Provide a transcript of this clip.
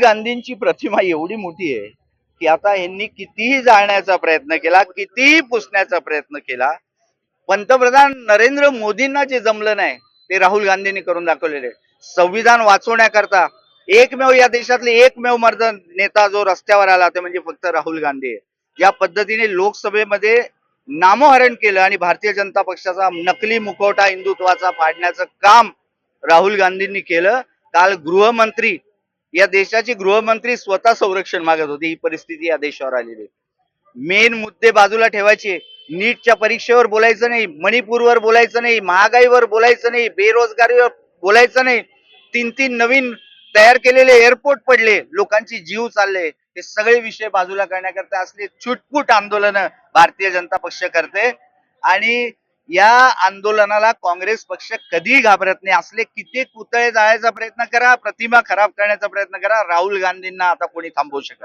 गांधींची प्रतिमा एवढी मोठी आहे की आता यांनी कितीही जाळण्याचा प्रयत्न केला कितीही पुसण्याचा प्रयत्न केला पंतप्रधान नरेंद्र मोदींना जे जमलं नाही ते राहुल गांधींनी करून दाखवलेले संविधान वाचवण्याकरता एकमेव या देशातले एकमेव मर्द नेता जो रस्त्यावर आला ते म्हणजे फक्त राहुल गांधी या पद्धतीने लोकसभेमध्ये नामोहरण केलं आणि भारतीय जनता पक्षाचा नकली मुखवटा हिंदुत्वाचा फाडण्याचं काम राहुल गांधींनी केलं. काल गृहमंत्री या देशाचे गृहमंत्री स्वतः संरक्षण मागत होते. ही परिस्थिती या देशावर आलेली मेन मुद्दे बाजूला ठेवायचे. नीटच्या परीक्षेवर बोलायचं नाही. मणिपूरवर बोलायचं नाही. महागाईवर बोलायचं नाही. बेरोजगारीवर बोलायचं नाही. तीन तीन नवीन तयार केलेले एअरपोर्ट पडले. लोकांची जीव चालले. हे सगळे विषय बाजूला करण्याकरता असले छुटपुट आंदोलन भारतीय जनता पक्ष करते. आणि या आंदोलनाला काँग्रेस पक्ष कधीही घाबरत नाही. असले किती पुतळे जाळायचा प्रयत्न करा प्रतिमा खराब करण्याचा प्रयत्न करा. राहुल गांधींना आता कोणी थांबवू शकत